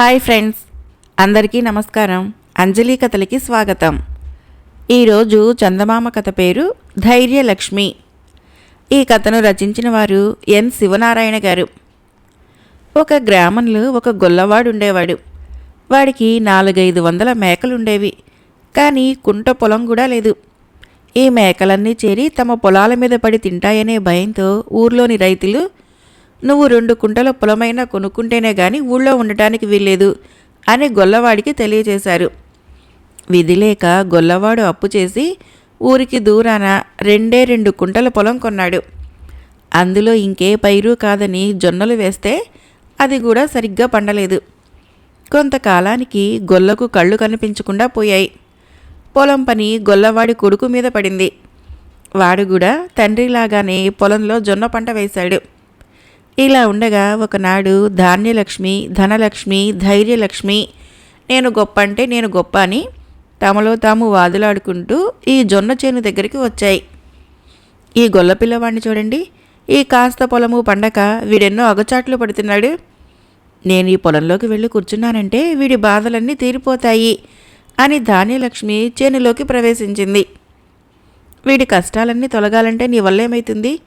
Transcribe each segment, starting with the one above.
Hi friends అందరికీ నమస్కారం. అంజలి కథలకి స్వాగతం. ఈరోజు చందమామ కథ పేరు ధైర్యలక్ష్మి. ఈ కథను రచించిన వారు ఎన్. శివనారాయణ గారు. ఒక గ్రామంలో ఒక గొల్లవాడు ఉండేవాడు వాడికి నాలుగైదు వందల మేకలుండేవి. కానీ కుంట పొలం కూడా లేదు. ఈ మేకలన్నీ చేరి తమ పొలాల మీద పడి తింటాయనే భయంతో ఊర్లోని రైతులు నువ్వు రెండు కుంటల పొలమైనా కొనుక్కుంటేనే గాని ఊళ్ళో ఉండటానికి వీల్లేదు అని గొల్లవాడికి తెలియజేశారు. విధి లేక గొల్లవాడు అప్పు చేసి ఊరికి దూరాన రెండే రెండు కుంటల పొలం కొన్నాడు. అందులో ఇంకే పైరు కాదని జొన్నలు వేస్తే అది కూడా సరిగ్గా పండలేదు. కొంతకాలానికి గొల్లకు కళ్ళు కనిపించకుండా పోయాయి. పొలం పని గొల్లవాడి కొడుకు మీద పడింది. వాడు కూడా తండ్రిలాగానే పొలంలో జొన్న పంట వేశాడు. ఇలా ఉండగా ఒకనాడు ధాన్యలక్ష్మి ధనలక్ష్మి ధైర్యలక్ష్మి నేను గొప్ప అంటే నేను గొప్ప అని తమలో తాము వాదులాడుకుంటూ ఈ జొన్న చేను దగ్గరికి వచ్చాయి. ఈ గొల్ల పిల్లవాడిని చూడండి. ఈ కాస్త పొలము పండక వీడెన్నో అగచాట్లు పడుతున్నాడు. నేను ఈ పొలంలోకి వెళ్ళి కూర్చున్నానంటే వీడి బాధలన్నీ తీరిపోతాయి అని ధాన్యలక్ష్మి చేనులోకి ప్రవేశించింది. వీడి కష్టాలన్నీ తొలగాలంటే నీ వల్ల ఏమైతుంది?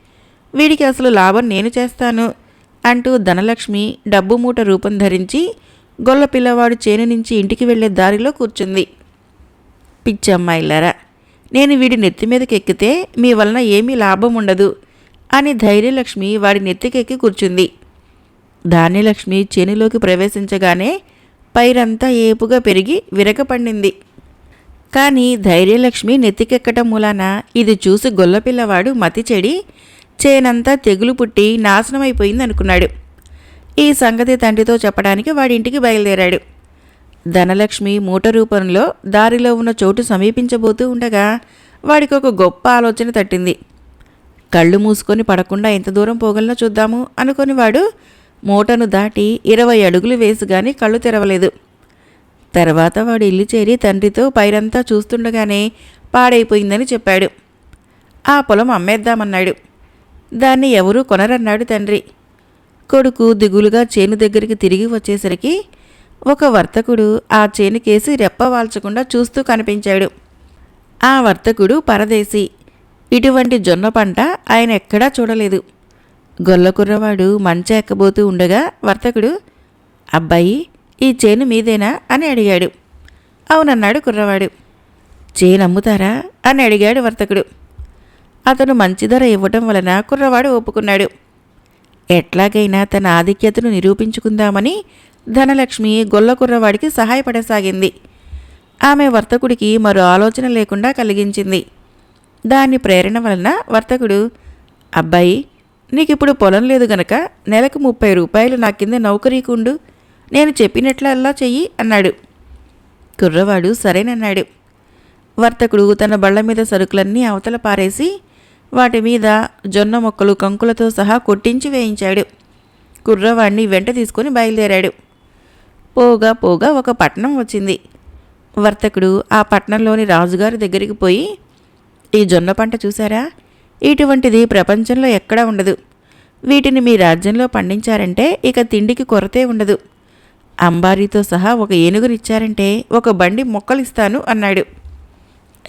వీడికి అసలు లాభం నేను చేస్తాను అంటూ ధనలక్ష్మి డబ్బు మూట రూపం ధరించి గొల్ల పిల్లవాడు చేను నుంచి ఇంటికి వెళ్ళే దారిలో కూర్చుంది. పిచ్చమ్మాయిలారా నేను వీడి నెత్తి మీదకి ఎక్కితే మీ వలన ఏమీ లాభం ఉండదు అని ధైర్యలక్ష్మి వాడి నెత్తికెక్కి కూర్చుంది. ధాన్యలక్ష్మి చేనులోకి ప్రవేశించగానే పైరంతా ఏపుగా పెరిగి విరగపండింది కానీ ధైర్యలక్ష్మి నెత్తికెక్కటం మూలాన ఇది చూసి గొల్లపిల్లవాడు మతి చెడి చేనంతా తెగులు పుట్టి నాశనమైపోయింది అనుకున్నాడు ఈ సంగతి తండ్రితో చెప్పడానికి వాడింటికి బయలుదేరాడు. ధనలక్ష్మి మూట రూపంలో దారిలో ఉన్న చోటు సమీపించబోతూ ఉండగా వాడికి ఒక గొప్ప ఆలోచన తట్టింది. కళ్ళు మూసుకొని పడకుండా ఎంత దూరం పోగలనో చూద్దాము అనుకొని వాడు మూటను దాటి ఇరవై అడుగులు వేసి కళ్ళు తెరవలేదు. తర్వాత వాడు ఇల్లు చేరి తండ్రితో పైరంతా చూస్తుండగానే పాడైపోయిందని చెప్పాడు. ఆ పొలం అమ్మేద్దామన్నాడు. దాన్ని ఎవరూ కొనరన్నాడు తండ్రి. కొడుకు దిగులుగా చేను దగ్గరికి తిరిగి వచ్చేసరికి ఒక వర్తకుడు ఆ చేనుకేసి రెప్ప వాల్చకుండా చూస్తూ కనిపించాడు. ఆ వర్తకుడు పరదేశి. ఇటువంటి జొన్న పంట ఆయన ఎక్కడా చూడలేదు. గొల్లకుర్రవాడు మంచ ఎక్కబోతూ ఉండగా వర్తకుడు అబ్బాయి ఈ చేను మీదేనా? అని అడిగాడు. అవునన్నాడు కుర్రవాడు. చేను అమ్ముతారా? అని అడిగాడు వర్తకుడు. అతను మంచి ధర ఇవ్వటం వలన కుర్రవాడు ఒప్పుకున్నాడు. ఎట్లాగైనా తన ఆధిక్యతను నిరూపించుకుందామని ధనలక్ష్మి గొల్ల కుర్రవాడికి సహాయపడసాగింది. ఆమె వర్తకుడికి మరో ఆలోచన లేకుండా కలిగించింది. దాని ప్రేరణ వలన వర్తకుడు అబ్బాయి నీకిప్పుడు పొలం లేదు గనక నెలకు ముప్పై రూపాయలు నా కింద నౌకరీకుండు నేను చెప్పినట్లల్లా చెయ్యి అన్నాడు. కుర్రవాడు సరేనన్నాడు. వర్తకుడు తన బళ్ళ మీద సరుకులన్నీ అవతల పారేసి వాటి మీద జొన్న మొక్కలు కంకులతో సహా కొట్టించి వేయించాడు. కుర్రవాణ్ణి వెంట తీసుకొని బయలుదేరాడు. పోగా పోగా ఒక పట్నం వచ్చింది. వర్తకుడు ఆ పట్నంలోని రాజుగారి దగ్గరికి పోయి ఈ జొన్న పంట చూసారా ఇటువంటిది ప్రపంచంలో ఎక్కడా ఉండదు. వీటిని మీ రాజ్యంలో పండించారంటే ఇక తిండికి కొరతే ఉండదు. అంబారీతో సహా ఒక ఏనుగునిచ్చారంటే ఒక బండి మొక్కలిస్తాను అన్నాడు.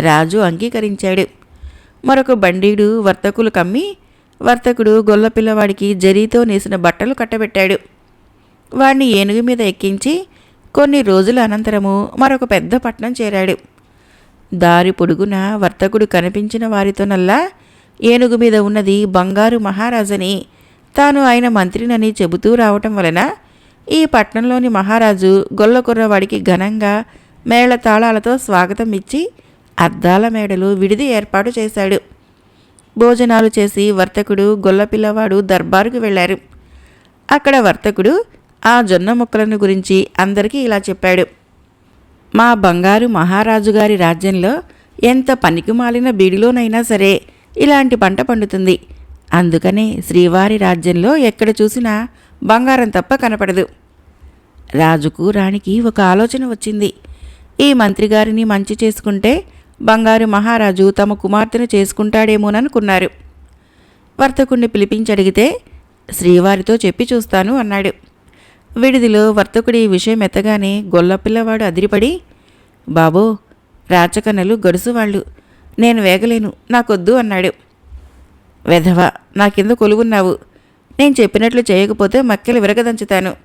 రాజు అంగీకరించాడు. మరొక బండీడు వర్తకులు కమ్మి వర్తకుడు గొల్ల పిల్లవాడికి జరీతో నేసిన బట్టలు కట్టబెట్టాడు. వాణ్ణి ఏనుగు మీద ఎక్కించి కొన్ని రోజుల అనంతరము మరొక పెద్ద పట్టణం చేరాడు. దారి పొడుగున వర్తకుడు కనిపించిన వారితోనల్లా ఏనుగు మీద ఉన్నది బంగారు మహారాజని తాను ఆయన మంత్రినని చెబుతూ రావటం వలన ఈ పట్టణంలోని మహారాజు గొల్లకుర్రవాడికి ఘనంగా మేళ తాళాలతో స్వాగతం ఇచ్చి అద్దాల మేడలు విడిది ఏర్పాటు చేశాడు. భోజనాలు చేసి వర్తకుడు గొల్లపిల్లవాడు దర్బారుకు వెళ్ళారు. అక్కడ వర్తకుడు ఆ జొన్న మొక్కలను గురించి అందరికీ ఇలా చెప్పాడు. మా బంగారు మహారాజు గారి రాజ్యంలో ఎంత పనికిమాలిన బీడిలోనైనా సరే ఇలాంటి పంట పండుతుంది. అందుకనే శ్రీవారి రాజ్యంలో ఎక్కడ చూసినా బంగారం తప్ప కనపడదు. రాజుకు రాణికి ఒక ఆలోచన వచ్చింది. ఈ మంత్రిగారిని మంచి చేసుకుంటే బంగారు మహారాజు తమ కుమార్తెను చేసుకుంటాడేమోననుకున్నారు. వర్తకుణ్ణి పిలిపించి అడిగితే శ్రీవారితో చెప్పి చూస్తాను అన్నాడు. విడిదిలో వర్తకుడి విషయం ఎత్తగానే గొల్లపిల్లవాడు అదిరిపడి బాబో రాచకన్నలు గడుసువాళ్ళు నేను వేగలేను నాకొద్దు అన్నాడు. వెధవ నా కింద కొలువున్నావు నేను చెప్పినట్లు చేయకపోతే మక్కెలు విరగదంచుతాను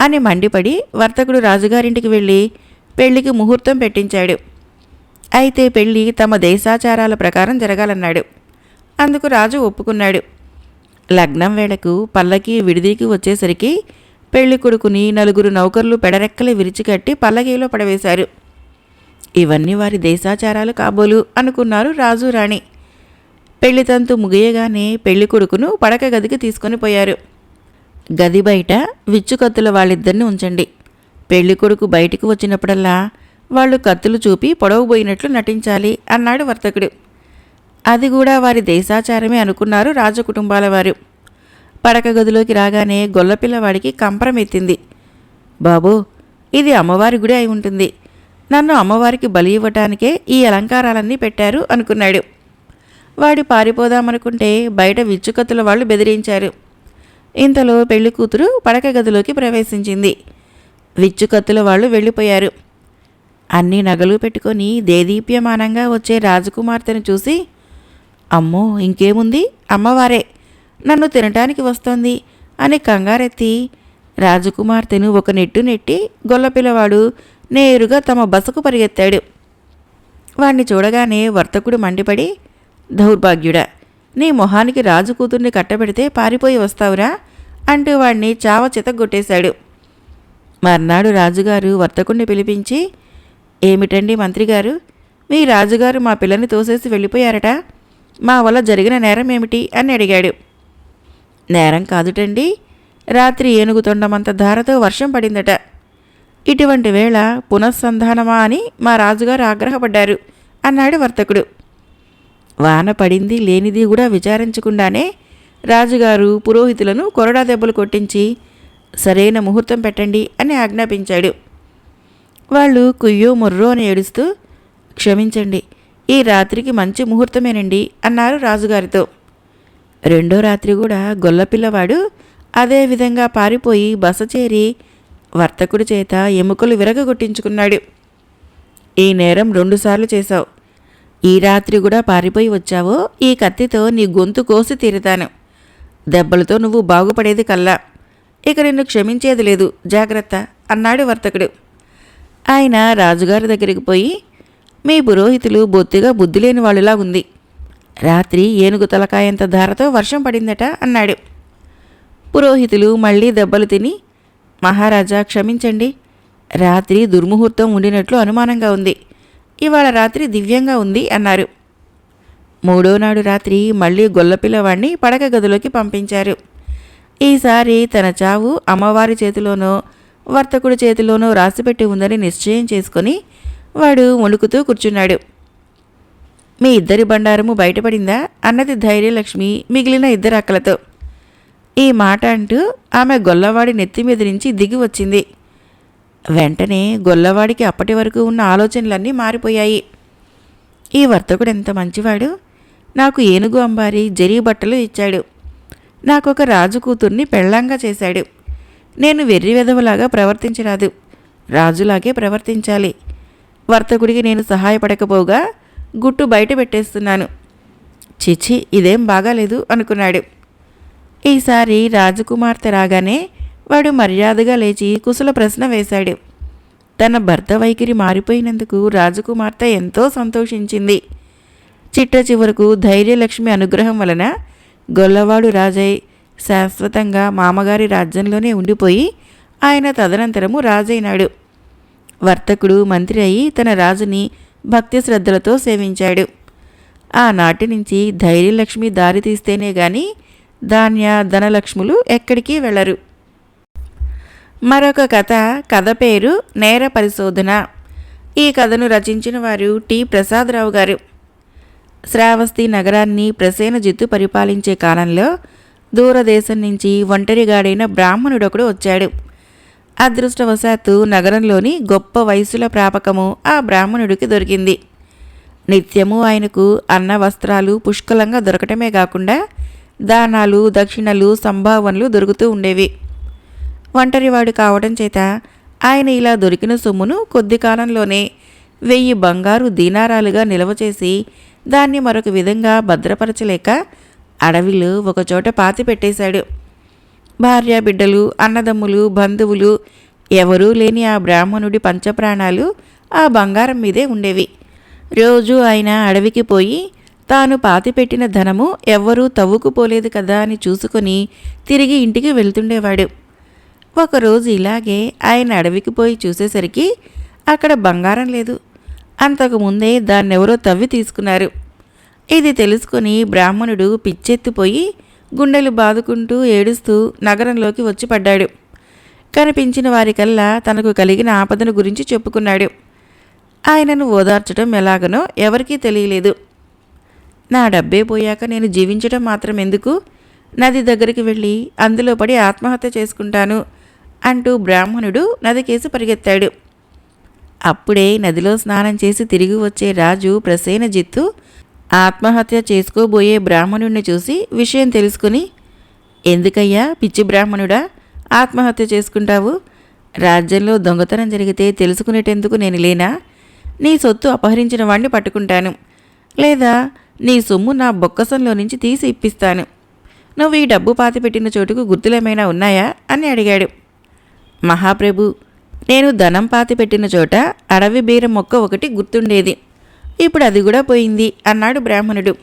అని మండిపడి వర్తకుడు రాజుగారింటికి వెళ్ళి పెళ్ళికి ముహూర్తం పెట్టించాడు. అయితే పెళ్ళి తమ దేశాచారాల ప్రకారం జరగాలన్నాడు. అందుకు రాజు ఒప్పుకున్నాడు. లగ్నం వేళకు పల్లకి విడిదికి వచ్చేసరికి పెళ్ళి కొడుకుని నలుగురు నౌకర్లు పెడరెక్కలు విరిచికట్టి పల్లకీలో పడవేశారు. ఇవన్నీ వారి దేశాచారాలు కాబోలు అనుకున్నారు రాజు రాణి. పెళ్ళితంతు ముగియగానే పెళ్ళి కొడుకును పడక గదికి తీసుకొని పోయారు. గది బయట విచ్చుకత్తుల వాళ్ళిద్దరిని ఉంచండి. పెళ్ళి కొడుకు బయటికి వచ్చినప్పుడల్లా వాళ్ళు కత్తులు చూపి పొడవబోయినట్లు నటించాలి అన్నాడు వర్తకుడు. అది కూడా వారి దేశాచారమే అనుకున్నారు రాజకుటుంబాల వారు. పడక గదిలోకి రాగానే గొల్లపిల్లవాడికి కంపరం ఎత్తింది. బాబూ ఇది అమ్మవారి గుడి అయి ఉంటుంది. నన్ను అమ్మవారికి బలి ఇవ్వటానికే ఈ అలంకారాలన్నీ పెట్టారు అనుకున్నాడు. వాడు పారిపోదామనుకుంటే బయట విచ్చుకత్తుల వాళ్ళు బెదిరించారు. ఇంతలో పెళ్ళి కూతురు పడక గదిలోకి ప్రవేశించింది. విచ్చుకత్తుల వాళ్ళు వెళ్ళిపోయారు. అన్ని నగలు పెట్టుకొని దేదీప్యమానంగా వచ్చే రాజకుమార్తెను చూసి అమ్మో ఇంకేముంది? అమ్మవారే నన్ను తినటానికి వస్తోంది అని కంగారెత్తి రాజకుమార్తెను ఒక నెట్టు నెట్టి గొల్లపిల్లవాడు నేరుగా తమ బసకు పరిగెత్తాడు. వాణ్ణి చూడగానే వర్తకుడు మండిపడి దౌర్భాగ్యుడా నీ మొహానికి రాజు కూతుర్ని కట్టబెడితే పారిపోయి వస్తావురా అంటూ వాణ్ణి చావ చితగొట్టేశాడు మర్నాడు రాజుగారు వర్తకుణ్ణి పిలిపించి ఏమిటండి మంత్రి గారు? మీ రాజుగారు మా పిల్లని తోసేసి వెళ్ళిపోయారట. మా వల్ల జరిగిన నేరం ఏమిటి? అని అడిగాడు. నేరం కాదుటండి. రాత్రి ఏనుగు తొండమంత ధారతో వర్షం పడిందట. ఇటువంటి వేళ పునఃసంధానమా అని మా రాజుగారు ఆగ్రహపడ్డారు అన్నాడు వర్తకుడు. వాన పడింది లేనిది కూడా విచారించకుండానే రాజుగారు పురోహితులను కొరడా దెబ్బలు కొట్టించి సరైన ముహూర్తం పెట్టండి అని ఆజ్ఞాపించాడు. వాళ్ళు కుయ్యో ముర్రో అని ఏడుస్తూ క్షమించండి ఈ రాత్రికి మంచి ముహూర్తమేనండి అన్నారు రాజుగారితో. రెండో రాత్రి కూడా గొల్లపిల్లవాడు అదే విధంగా పారిపోయి బస చేరి వర్తకుడి చేత ఎముకలు విరగగొట్టించుకున్నాడు. ఈ నేరం రెండుసార్లు చేశావు. ఈ రాత్రి కూడా పారిపోయి వచ్చావో ఈ కత్తితో నీ గొంతు కోసి తీరుతాను. దెబ్బలతో నువ్వు బాగుపడేది కల్లా. ఇక నిన్ను క్షమించేది లేదు జాగ్రత్త అన్నాడు వర్తకుడు. ఆయన రాజుగారి దగ్గరికి పోయి మీ పురోహితులు బొత్తిగా బుద్ధి లేని వాళ్ళులా ఉంది. రాత్రి ఏనుగు తలకాయంత ధారతో వర్షం పడిందట అన్నాడు. పురోహితులు మళ్ళీ దెబ్బలు తిని మహారాజా క్షమించండి రాత్రి దుర్ముహూర్తం ఉండినట్లు అనుమానంగా ఉంది. ఇవాళ రాత్రి దివ్యంగా ఉంది అన్నారు. మూడో నాడు రాత్రి మళ్ళీ గొల్లపిల్లవాణ్ణి పడక గదిలోకి పంపించారు. ఈసారి తన చావు అమ్మవారి చేతిలోనో వర్తకుడి చేతిలోనూ రాసిపెట్టి ఉందని నిశ్చయం చేసుకొని వాడు వణుకుతూ కూర్చున్నాడు. మీ ఇద్దరి బండారము బయటపడిందా? అన్నది ధైర్యలక్ష్మి మిగిలిన ఇద్దరు అక్కలతో. ఈ మాట అంటూ ఆమె గొల్లవాడి నెత్తి మీద నుంచి దిగి వచ్చింది. వెంటనే గొల్లవాడికి అప్పటి వరకు ఉన్న ఆలోచనలన్నీ మారిపోయాయి. ఈ వర్తకుడు ఎంత మంచివాడు? నాకు ఏనుగు అంబారి జరీ బట్టలు ఇచ్చాడు. నాకొక రాజు కూతుర్ని పెళ్ళంగా చేశాడు. నేను వెర్రి వెధవలాగా ప్రవర్తించరాదు. రాజులాగే ప్రవర్తించాలి. వర్తకుడికి నేను సహాయపడకపోగా గుట్టు బయట పెట్టేస్తున్నాను. చిచి ఇదేం బాగాలేదు అనుకున్నాడు. ఈసారి రాజకుమార్తె రాగానే వాడు మర్యాదగా లేచి కుశల ప్రశ్న వేశాడు. తన భర్త వైఖరి మారిపోయినందుకు రాజకుమార్తె ఎంతో సంతోషించింది. చిట్ట చివరకు ధైర్యలక్ష్మి అనుగ్రహం వలన గొల్లవాడు రాజై శాశ్వతంగా మామగారి రాజ్యంలోనే ఉండిపోయి ఆయన తదనంతరము రాజైనాడు. వర్తకుడు మంత్రి అయి తన రాజుని భక్తి శ్రద్ధలతో సేవించాడు. ఆనాటి నుంచి ధైర్యలక్ష్మి దారి తీస్తేనే గాని ధాన్య ధనలక్ష్ములు ఎక్కడికి వెళ్ళరు. మరొక కథ కథ పేరు నేర పరిశోధన. ఈ కథను రచించిన వారు టి. ప్రసాదరావు గారు. శ్రావస్తి నగరాన్ని ప్రసేనజిత్తు పరిపాలించే కాలంలో దూరదేశం నుంచి ఒంటరిగాడైన బ్రాహ్మణుడొకడు వచ్చాడు. అదృష్టవశాత్తు నగరంలోని గొప్ప వయసుల ప్రాపకము ఆ బ్రాహ్మణుడికి దొరికింది. నిత్యము ఆయనకు అన్న వస్త్రాలు పుష్కలంగా దొరకటమే కాకుండా దానాలు దక్షిణలు సంభావనలు దొరుకుతూ ఉండేవి. ఒంటరివాడు కావడం చేత ఆయన ఇలా దొరికిన సొమ్మును కొద్ది కాలంలోనే వెయ్యి బంగారు దీనారాలుగా నిల్వ చేసి దాన్ని మరొక విధంగా భద్రపరచలేక అడవిలో ఒకచోట పాతి పెట్టేశాడు. భార్య బిడ్డలు అన్నదమ్ములు బంధువులు ఎవరూ లేని ఆ బ్రాహ్మణుడి పంచప్రాణాలు ఆ బంగారం మీదే ఉండేవి. రోజు ఆయన అడవికి పోయి తాను పాతిపెట్టిన ధనము ఎవ్వరూ తవ్వుకుపోలేదు కదా అని చూసుకొని తిరిగి ఇంటికి వెళ్తుండేవాడు. ఒకరోజు ఇలాగే ఆయన అడవికి పోయి చూసేసరికి అక్కడ బంగారం లేదు. అంతకుముందే దాన్నెవరో తవ్వి తీసుకున్నారు. ఇది తెలుసుకొని బ్రాహ్మణుడు పిచ్చెత్తిపోయి గుండెలు బాదుకుంటూ ఏడుస్తూ నగరంలోకి వచ్చి పడ్డాడు. కనిపించిన వారికల్లా తనకు కలిగిన ఆపదను గురించి చెప్పుకున్నాడు. ఆయనను ఓదార్చడం ఎలాగనో ఎవరికీ తెలియలేదు. నా డబ్బే పోయాక నేను జీవించడం మాత్రం ఎందుకు? నది దగ్గరికి వెళ్ళి అందులో పడి ఆత్మహత్య చేసుకుంటాను అంటూ బ్రాహ్మణుడు నదికేసి పరిగెత్తాడు. అప్పుడే నదిలో స్నానం చేసి తిరిగి వచ్చే రాజు ప్రసేనజిత్తు ఆత్మహత్య చేసుకోబోయే బ్రాహ్మణుణ్ణి చూసి విషయం తెలుసుకుని ఎందుకయ్యా పిచ్చి బ్రాహ్మణుడా? ఆత్మహత్య చేసుకుంటావు? రాజ్యంలో దొంగతనం జరిగితే తెలుసుకునేటందుకు నేను లేనా? నీ సొత్తు అపహరించిన వాణ్ణి పట్టుకుంటాను. లేదా నీ సొమ్ము నా బొక్కసంలో నుంచి తీసి ఇప్పిస్తాను. నువ్వు ఈ డబ్బు పాతిపెట్టిన చోటుకు గుర్తులేమైనా ఉన్నాయా? అని అడిగాడు. మహాప్రభు నేను ధనం పాతిపెట్టిన చోట అడవి బీర మొక్క ఒకటి గుర్తుండేది. ఇప్పుడు అది కూడా పోయింది అన్నాడు బ్రాహ్మణుడు.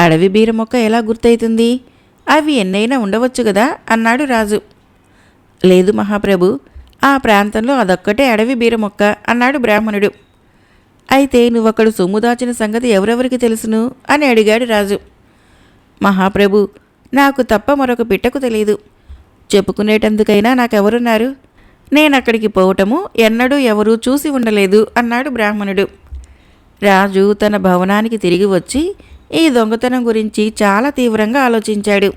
అడవి బీర మొక్క ఎలా గుర్తవుతుంది అవి ఎన్నైనా ఉండవచ్చు కదా అన్నాడు రాజు. లేదు మహాప్రభు ఆ ప్రాంతంలో అదొక్కటే అడవి బీర మొక్క అన్నాడు బ్రాహ్మణుడు. అయితే నువ్వక్కడ సొమ్ము దాచిన సంగతి ఎవరెవరికి తెలుసును? అని అడిగాడు రాజు. మహాప్రభు నాకు తప్ప మరొక పిట్టకు తెలియదు. చెప్పుకునేటందుకైనా నాకెవరున్నారు? నేనక్కడికి పోవటము ఎన్నడూ ఎవరూ చూసి ఉండలేదు అన్నాడు బ్రాహ్మణుడు. రాజు తన భవనానికి తిరిగి వచ్చి ఈ దొంగతనం గురించి చాలా తీవ్రంగా ఆలోచించాడు.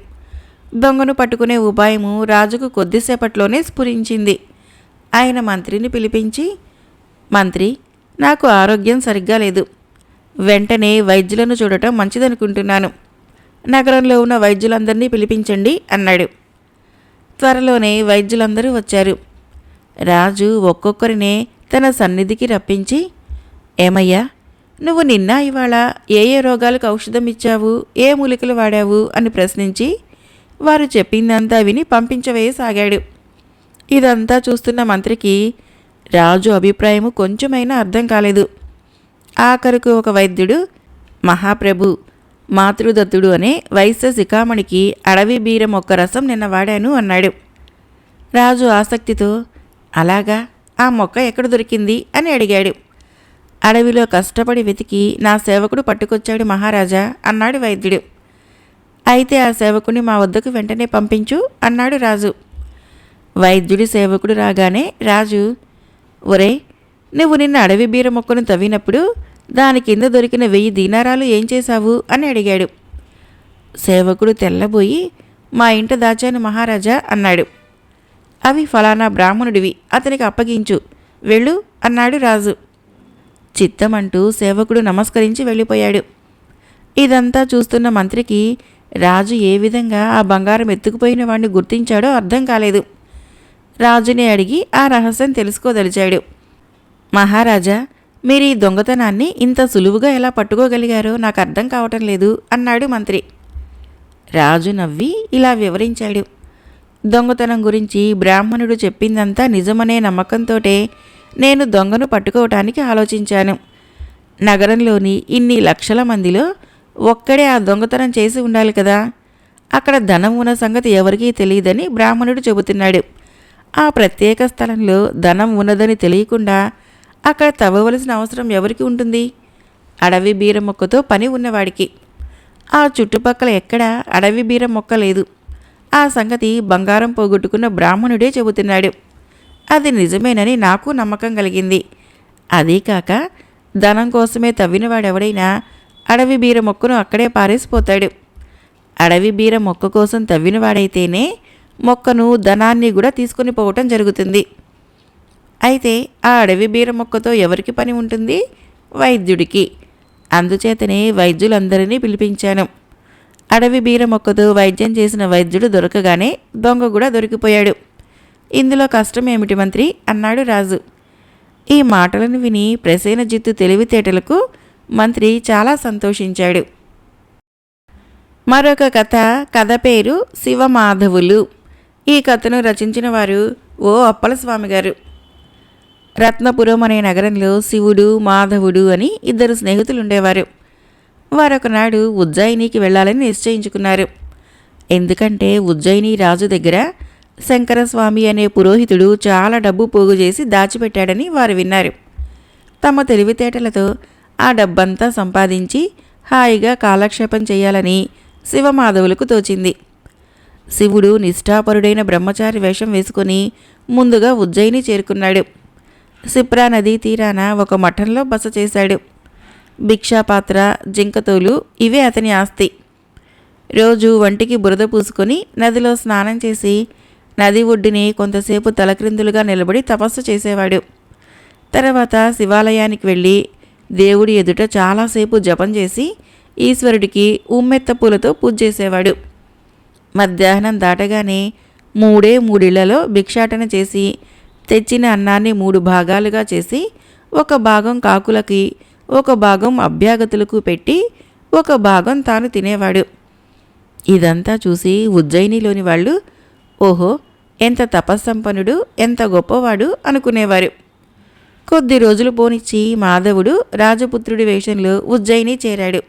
దొంగను పట్టుకునే ఉపాయము రాజుకు కొద్దిసేపట్లోనే స్ఫురించింది. ఆయన మంత్రిని పిలిపించి మంత్రి నాకు ఆరోగ్యం సరిగ్గా లేదు. వెంటనే వైద్యులను చూడటం మంచిదనుకుంటున్నాను. నగరంలో ఉన్న వైద్యులందరినీ పిలిపించండి అన్నాడు. త్వరలోనే వైద్యులందరూ వచ్చారు. రాజు ఒక్కొక్కరినే తన సన్నిధికి రప్పించి ఏమయ్యా నువ్వు నిన్న ఇవాళ ఏ ఏ రోగాలకు ఔషధం ఇచ్చావు? ఏ మూలికలు వాడావు? అని ప్రశ్నించి వారు చెప్పిందంతా విని పంపించవేయసాగాడు ఇదంతా చూస్తున్న మంత్రికి రాజు అభిప్రాయము కొంచెమైనా అర్థం కాలేదు. ఆఖరుకు ఒక వైద్యుడు మహాప్రభు మాతృదత్తుడు అనే వైశ్య శిఖామణికి అడవి బీరం ఒక్క రసం నిన్న వాడాను అన్నాడు. రాజు ఆసక్తితో అలాగా? ఆ మొక్క ఎక్కడ దొరికింది? అని అడిగాడు. అడవిలో కష్టపడి వెతికి నా సేవకుడు పట్టుకొచ్చాడు మహారాజా అన్నాడు వైద్యుడు. అయితే ఆ సేవకుని మా వద్దకు వెంటనే పంపించు అన్నాడు రాజు. వైద్యుడి సేవకుడు రాగానే రాజు ఒరే నువ్వు నిన్న అడవి బీర మొక్కను తవ్వినప్పుడు దాని కింద దొరికిన వెయ్యి దీనారాలు ఏం చేశావు అని అడిగాడు. సేవకుడు తెల్లబోయి మా ఇంట దాచాను మహారాజా అన్నాడు. అవి ఫలానా బ్రాహ్మణుడివి అతనికి అప్పగించు వెళ్ళు అన్నాడు రాజు. చిత్తమంటూ సేవకుడు నమస్కరించి వెళ్ళిపోయాడు. ఇదంతా చూస్తున్న మంత్రికి రాజు ఏ విధంగా ఆ బంగారం ఎత్తుకుపోయిన వాడిని గుర్తించాడో అర్థం కాలేదు. రాజుని అడిగి ఆ రహస్యం తెలుసుకోదలిచాడు. మహారాజా మీరు ఈ దొంగతనాన్ని ఇంత సులువుగా ఎలా పట్టుకోగలిగారో నాకు అర్థం కావటం లేదు అన్నాడు మంత్రి. రాజు నవ్వి ఇలా వివరించాడు. దొంగతనం గురించి బ్రాహ్మణుడు చెప్పిందంతా నిజమనే నమ్మకంతోటే నేను దొంగను పట్టుకోవటానికి ఆలోచించాను. నగరంలోని ఇన్ని లక్షల మందిలో ఒక్కడే ఆ దొంగతనం చేసి ఉండాలి కదా. అక్కడ ధనం ఉన్న సంగతి ఎవరికీ తెలియదని బ్రాహ్మణుడు చెబుతున్నాడు. ఆ ప్రత్యేక స్థలంలో ధనం ఉన్నదని తెలియకుండా అక్కడ తవ్వవలసిన అవసరం ఎవరికి ఉంటుంది? అడవి బీర మొక్కతో పని ఉన్నవాడికి. ఆ చుట్టుపక్కల ఎక్కడా అడవి బీర మొక్క లేదు. ఆ సంగతి బంగారం పోగొట్టుకున్న బ్రాహ్మణుడే చెబుతున్నాడు. అది నిజమేనని నాకు నమ్మకం కలిగింది. అదీకాక ధనం కోసమే తవ్వినవాడెవడైనా అడవి బీర మొక్కను అక్కడే పారేసిపోతాడు. అడవి బీర మొక్క కోసం తవ్వినవాడైతేనే మొక్కను ధనాన్ని కూడా తీసుకొని పోవటం జరుగుతుంది. అయితే ఆ అడవి బీర మొక్కతో ఎవరికి పని ఉంటుంది? వైద్యుడికి. అందుచేతనే వైద్యులందరినీ పిలిపించాను. అడవి బీర మొక్కతో వైద్యం చేసిన వైద్యుడు దొరకగానే దొంగ కూడా దొరికిపోయాడు. ఇందులో కష్టం ఏమిటి మంత్రి? అన్నాడు రాజు. ఈ మాటలను విని ప్రసేనజిత్తు తెలివితేటలకు మంత్రి చాలా సంతోషించాడు. మరొక కథ కథ పేరు శివమాధవులు. ఈ కథను రచించిన వారు ఓ అప్పలస్వామి గారు రత్నపురం అనే నగరంలో శివుడు మాధవుడు అని ఇద్దరు స్నేహితులు ఉండేవారు వారొకనాడు ఉజ్జయినికి వెళ్ళాలని నిశ్చయించుకున్నారు. ఎందుకంటే ఉజ్జయిని రాజు దగ్గర శంకరస్వామి అనే పురోహితుడు చాలా డబ్బు పోగు చేసి దాచిపెట్టాడని వారు విన్నారు. తమ తెలివితేటలతో ఆ డబ్బంతా సంపాదించి హాయిగా కాలక్షేపం చేయాలని శివమాధవులకు తోచింది. శివుడు నిష్ఠాపరుడైన బ్రహ్మచారి వేషం వేసుకుని ముందుగా ఉజ్జయిని చేరుకున్నాడు. సిప్రా నదీ తీరాన ఒక మఠంలో బస చేశాడు. భిక్షాపాత్ర జింకతోలు ఇవే అతని ఆస్తి. రోజు వంటికి బురద పూసుకొని నదిలో స్నానం చేసి నది ఒడ్డుని కొంతసేపు తలక్రిందులుగా నిలబడి తపస్సు చేసేవాడు. తర్వాత శివాలయానికి వెళ్ళి దేవుడి ఎదుట చాలాసేపు జపం చేసి ఈశ్వరుడికి ఉమ్మెత్త పూలతో పూజ చేసేవాడు. మధ్యాహ్నం దాటగానే మూడే మూడిళ్ళలో భిక్షాటన చేసి తెచ్చిన అన్నాన్ని మూడు భాగాలుగా చేసి ఒక భాగం కాకులకి ఒక భాగం అభ్యాగతులకు పెట్టి ఒక భాగం తాను తినేవాడు. ఇదంతా చూసి ఉజ్జయినిలోని వాళ్ళు ఓహో ఎంత తపస్సంపన్నుడు ఎంత గొప్పవాడు అనుకునేవారు. కొద్ది రోజులు పోనిచ్చి మాధవుడు రాజపుత్రుడి వేషంలో ఉజ్జయిని చేరాడు.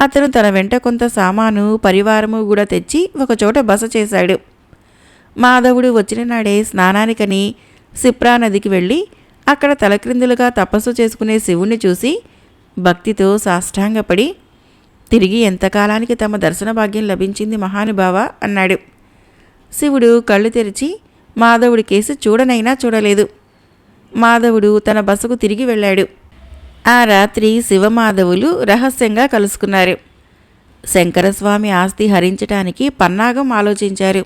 అతను తన వెంట కొంత సామాను పరివారము కూడా తెచ్చి ఒకచోట బస చేశాడు. మాధవుడు వచ్చిన నాడే స్నానానికని సిప్రా నదికి వెళ్ళి అక్కడ తలక్రిందులుగా తపస్సు చేసుకునే శివుణ్ణి చూసి భక్తితో సాష్టాంగపడి తిరిగి ఎంతకాలానికి తమ దర్శన భాగ్యం లభించింది మహానుభావ? అన్నాడు. శివుడు కళ్ళు తెరిచి మాధవుడి కేసు చూడనైనా చూడలేదు. మాధవుడు తన బసకు తిరిగి వెళ్ళాడు. ఆ రాత్రి శివమాధవులు రహస్యంగా కలుసుకున్నారు. శంకరస్వామి ఆస్తి హరించటానికి పన్నాగం ఆలోచించారు.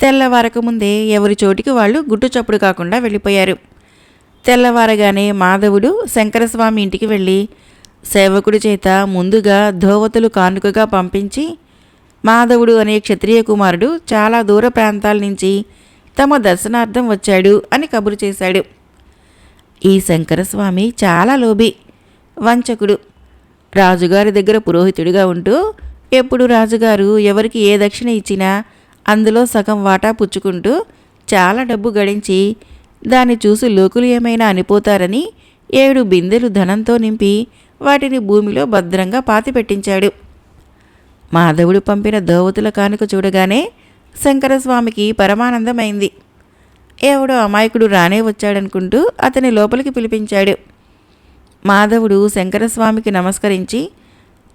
తెల్లవారకముందే ఎవరి చోటికి వాళ్ళు గుట్టు చప్పుడు కాకుండా వెళ్ళిపోయారు. తెల్లవారగానే మాధవుడు శంకరస్వామి ఇంటికి వెళ్ళి సేవకుడి చేత ముందుగా ధోవతులు కానుకగా పంపించి మాధవుడు అనే క్షత్రియ కుమారుడు చాలా దూర ప్రాంతాల నుంచి తమ దర్శనార్థం వచ్చాడు అని కబురు చేశాడు. ఈ శంకరస్వామి చాలా లోబి వంచకుడు. రాజుగారి దగ్గర పురోహితుడిగా ఉంటూ ఎప్పుడు రాజుగారు ఎవరికి ఏ దక్షిణ ఇచ్చినా అందులో సగం వాటా పుచ్చుకుంటూ చాలా డబ్బు గడించి దాన్ని చూసి లోకులు ఏమైనా అనిపోతారని ఏడు బిందెలు ధనంతో నింపి వాటిని భూమిలో భద్రంగా పాతిపెట్టించాడు. మాధవుడు పంపిన దోవతుల కానుక చూడగానే శంకరస్వామికి పరమానందమైంది. ఎవడో అమాయకుడు రానే వచ్చాడనుకుంటూ అతని లోపలికి పిలిపించాడు. మాధవుడు శంకరస్వామికి నమస్కరించి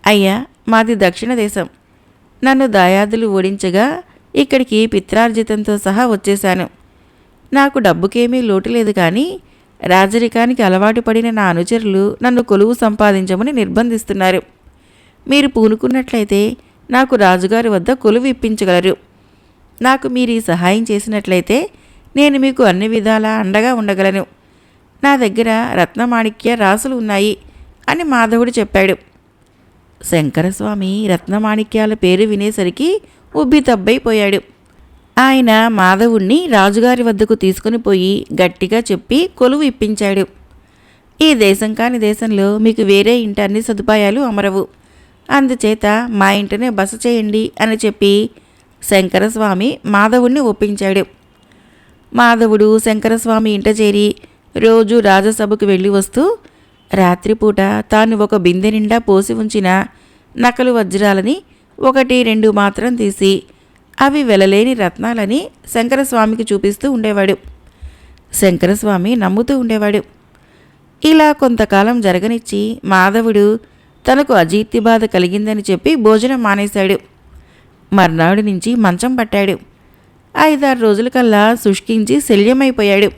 అయ్యా మాది దక్షిణ దేశం. నన్ను దాయాదులు ఓడించగా ఇక్కడికి పిత్రార్జితంతో సహా వచ్చేశాను. నాకు డబ్బుకేమీ లోటు లేదు కానీ రాజరికానికి అలవాటు పడిన నా అనుచరులు నన్ను కొలువు సంపాదించమని నిర్బంధిస్తున్నారు. మీరు పూనుకున్నట్లయితే నాకు రాజుగారి వద్ద కొలువు ఇప్పించగలరు నాకు మీరు ఈ సహాయం చేసినట్లయితే నేను మీకు అన్ని విధాలా అండగా ఉండగలను. నా దగ్గర రత్నమాణిక్య రాసులు ఉన్నాయి అని మాధవుడు చెప్పాడు. శంకరస్వామి రత్నమాణిక్యాల పేరు వినేసరికి ఉబ్బి తబ్బైపోయాడు. ఆయన మాధవుణ్ణి రాజుగారి వద్దకు తీసుకుని పోయి గట్టిగా చెప్పి కొలువు ఇప్పించాడు ఈ దేశం కాని దేశంలో మీకు వేరే ఇంటి అన్ని సదుపాయాలు అమరవు. అందుచేత మా ఇంటనే బస చేయండి అని చెప్పి శంకరస్వామి మాధవుణ్ణి ఒప్పించాడు. మాధవుడు శంకరస్వామి ఇంట చేరి రోజు రాజసభకు వెళ్ళి వస్తూ రాత్రిపూట తాను ఒక బిందె నిండా పోసి ఉంచిన నకలు వజ్రాలని ఒకటి రెండు మాత్రం తీసి అవి వెలలేని రత్నాలని శంకరస్వామికి చూపిస్తూ ఉండేవాడు. శంకరస్వామి నమ్ముతూ ఉండేవాడు. ఇలా కొంతకాలం జరగనిచ్చి మాధవుడు తనకు అజీర్తి బాధ కలిగిందని చెప్పి భోజనం మానేశాడు. మర్నాడు నుంచి మంచం పట్టాడు. ఐదారు రోజులకల్లా శుష్కించి శల్యమైపోయాడు.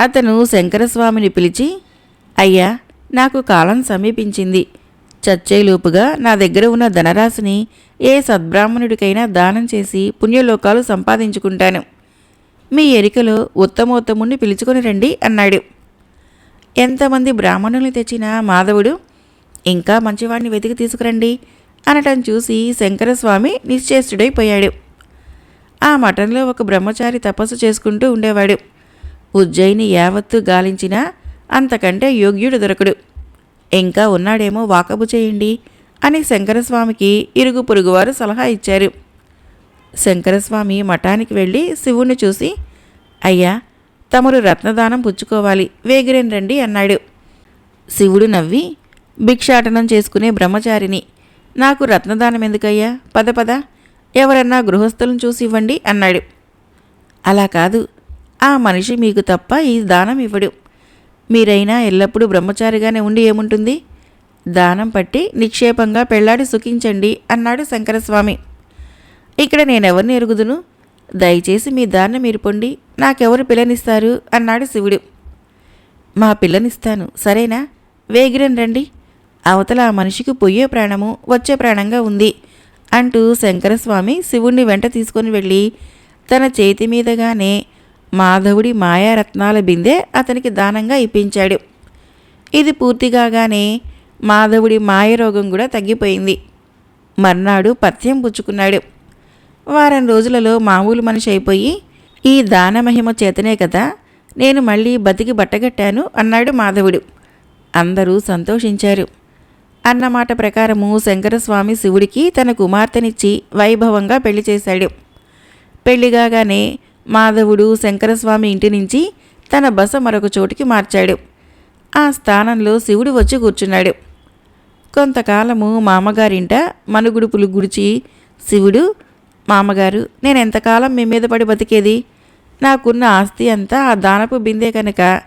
అతను శంకరస్వామిని పిలిచి అయ్యా నాకు కాలం సమీపించింది. చచ్చేలోపుగా నా దగ్గర ఉన్న ధనరాశిని ఏ సద్బ్రాహ్మణుడికైనా దానం చేసి పుణ్యలోకాలు సంపాదించుకుంటాను. మీ ఎరికలో ఉత్తమోత్తముణ్ణి పిలుచుకొని రండి అన్నాడు. ఎంతమంది బ్రాహ్మణుల్ని తెచ్చినా మాధవుడు ఇంకా మంచివాడిని వెతికి తీసుకురండి అనటం చూసి శంకరస్వామి నిశ్చేష్టుడైపోయాడు. ఆ మఠంలో ఒక బ్రహ్మచారి తపస్సు చేసుకుంటూ ఉండేవాడు. ఉజ్జయిని యావత్తు గాలించినా అంతకంటే యోగ్యుడు దొరకడు. ఇంకా ఉన్నాడేమో వాకబు చేయండి అని శంకరస్వామికి ఇరుగు పొరుగువారు సలహా ఇచ్చారు. శంకరస్వామి మఠానికి వెళ్ళి శివుణ్ణి చూసి అయ్యా తమరు రత్నదానం పుచ్చుకోవాలి వేగిరేన్ రండి అన్నాడు. శివుడు నవ్వి భిక్షాటనం చేసుకునే బ్రహ్మచారిని. నాకు రత్నదానం ఎందుకయ్యా? పద పద. ఎవరన్నా గృహస్థులను చూసి ఇవ్వండి అన్నాడు. అలా కాదు. ఆ మనిషి మీకు తప్ప ఈ దానం ఇవ్వడు. మీరైనా ఎల్లప్పుడూ బ్రహ్మచారిగానే ఉండి ఏముంటుంది? దానం పట్టి నిక్షేపంగా పెళ్ళాడి సుఖించండి అన్నాడు శంకరస్వామి. ఇక్కడ నేనెవరిని ఎరుగుదును? దయచేసి మీ దానం మీరు పొండి. నాకెవరు పిల్లనిస్తారు అన్నాడు శివుడు. మా పిల్లనిస్తాను. సరేనా? వేగిరని రండి అవతల ఆ మనిషికి పొయ్యే ప్రాణము వచ్చే ప్రాణంగా ఉంది అంటూ శంకరస్వామి శివుణ్ణి వెంట తీసుకొని వెళ్ళి తన చేతి మీదగానే మాధవుడి మాయారత్నాల బిందె అతనికి దానంగా ఇప్పించాడు. ఇది పూర్తిగానే మాధవుడి మాయరోగం కూడా తగ్గిపోయింది. మర్నాడు పథ్యం పుచ్చుకున్నాడు. వారం రోజులలో మామూలు మనిషి అయిపోయి ఈ దానమహిమ చేతనే కదా నేను మళ్ళీ బతికి బట్టగట్టాను అన్నాడు మాధవుడు. అందరూ సంతోషించారు. అన్నమాట ప్రకారము శంకరస్వామి శివుడికి తన కుమార్తెనిచ్చి వైభవంగా పెళ్ళి చేశాడు. పెళ్ళిగాగానే మాధవుడు శంకరస్వామి ఇంటి నుంచి తన బస మరొక చోటికి మార్చాడు. ఆ స్థానంలో శివుడు వచ్చి కూర్చున్నాడు. కొంతకాలము మామగారింట మనుగుడుపులు గుడిచి శివుడు మామగారు నేను ఎంతకాలం మీ మీద పడి బతికేది? నాకున్న ఆస్తి అంతా ఆ దానపు బిందే కనుక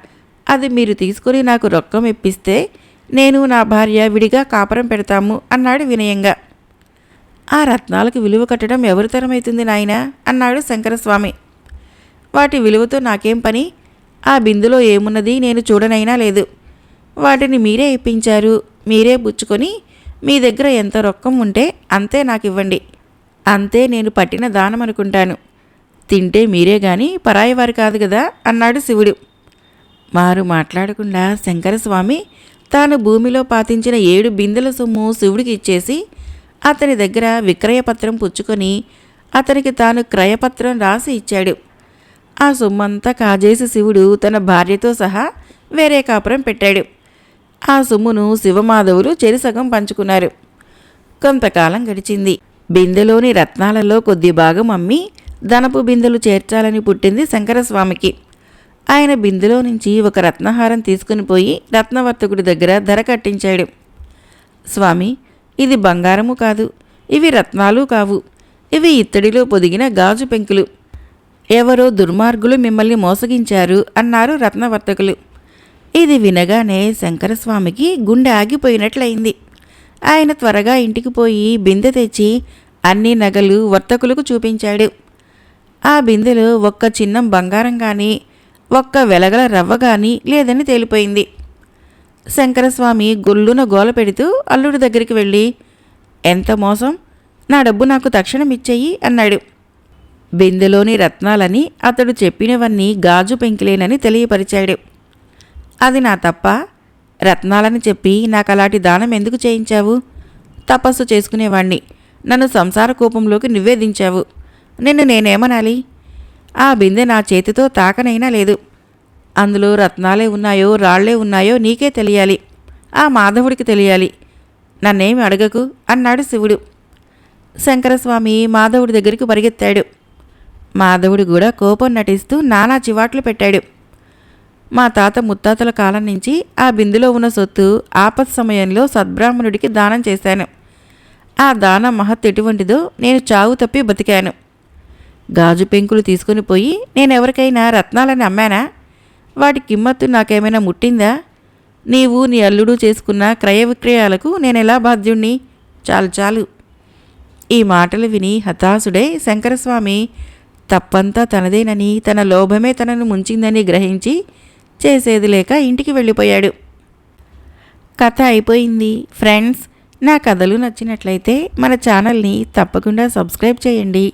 అది మీరు తీసుకుని నాకు రొక్కం ఇప్పిస్తే నేను నా భార్య విడిగా కాపురం పెడతాము అన్నాడు వినయంగా. ఆ రత్నాలకు విలువ కట్టడం ఎవరి తరమవుతుంది నాయన? అన్నాడు శంకరస్వామి. వాటి విలువతో నాకేం పని? ఆ బిందులో ఏమున్నది నేను చూడనైనా లేదు. వాటిని మీరే ఇప్పించారు. మీరే పుచ్చుకొని మీ దగ్గర ఎంత రొక్కం ఉంటే అంతే నాకు ఇవ్వండి అంతే నేను పట్టిన దానం అనుకుంటాను తింటే మీరే గాని పరాయివారు కాదు కదా అన్నాడు శివుడు. వారు మాట్లాడకుండా శంకరస్వామి తాను భూమిలో పాతించిన ఏడు బిందెల సొమ్ము శివుడికి ఇచ్చేసి అతని దగ్గర విక్రయపత్రం పుచ్చుకొని అతనికి తాను క్రయపత్రం రాసి ఇచ్చాడు. ఆ సొమ్మంతా కాజేసి శివుడు తన భార్యతో సహా వేరే కాపురం పెట్టాడు. ఆ సొమ్మును శివమాధవులు చెరిసగం పంచుకున్నారు. కొంతకాలం గడిచింది. బిందెలోని రత్నాలలో కొద్ది భాగం అమ్మి ధనపు బిందెలు చేర్చాలని పుట్టింది శంకరస్వామికి. ఆయన బిందెలో నుంచి ఒక రత్నహారం తీసుకుని పోయి రత్నవర్తకుడి దగ్గర ధర కట్టించాడు. స్వామి ఇది బంగారము కాదు. ఇవి రత్నాలు కావు. ఇవి ఇత్తడిలో పొదిగిన గాజు పెంకులు. ఎవరో దుర్మార్గులు మిమ్మల్ని మోసగించారు అన్నారు రత్నవర్తకులు. ఇది వినగానే శంకరస్వామికి గుండె ఆగిపోయినట్లయింది. ఆయన త్వరగా ఇంటికి పోయి బిందె తెచ్చి అన్ని నగలు వర్తకులకు చూపించాడు. ఆ బిందెలో ఒక్క చిన్నం బంగారం కానీ ఒక్క వెలగల రవ్వ కానీ లేదని తేలిపోయింది. శంకరస్వామి గొల్లున గోల పెడుతూ అల్లుడి దగ్గరికి వెళ్ళి ఎంత మోసం? నా డబ్బు నాకు తక్షణం ఇచ్చేయి అన్నాడు. బిందెలోని రత్నాలని అతడు చెప్పినవన్నీ గాజు పెంకిలేనని తెలియపరిచాడు. అది నా తప్ప? రత్నాలని చెప్పి నాకు అలాంటి దానం ఎందుకు చేయించావు? తపస్సు చేసుకునేవాణ్ణి. నన్ను సంసార కోపంలోకి నివేదించావు. నిన్ను నేనేమనాలి? ఆ బిందె నా చేతితో తాకనైనా లేదు. అందులో రత్నాలే ఉన్నాయో రాళ్ళే ఉన్నాయో నీకే తెలియాలి. ఆ మాధవుడికి తెలియాలి. నన్నేమి అడగకు? అన్నాడు శివుడు. శంకరస్వామి మాధవుడి దగ్గరికి పరిగెత్తాడు. మాధవుడు కూడా కోపం నటిస్తూ నానా చివాట్లు పెట్టాడు. మా తాత ముత్తాతల కాలం నుంచి ఆ బిందులో ఉన్న సొత్తు ఆపత్ సమయంలో సద్బ్రాహ్మణుడికి దానం చేశాను. ఆ దానం మహత్ ఎటువంటిదో నేను చావు తప్పి బతికాను. గాజు పెంకులు తీసుకుని పోయి నేనెవరికైనా రత్నాలని అమ్మానా? వాటి కిమ్మత్తు నాకేమైనా ముట్టిందా? నీవు నీ అల్లుడు చేసుకున్న క్రయ విక్రయాలకు నేనెలా బాధ్యుణ్ణి? చాలు చాలు. ఈ మాటలు విని హతాశుడై శంకరస్వామి తప్పంతా తనదేనని తన లోభమే తనను ముంచిందని గ్రహించి చేసేది లేక ఇంటికి వెళ్ళిపోయాడు. కథ అయిపోయింది. ఫ్రెండ్స్ నా కథలు నచ్చినట్లయితే మన ఛానల్ని తప్పకుండా సబ్స్క్రైబ్ చేయండి.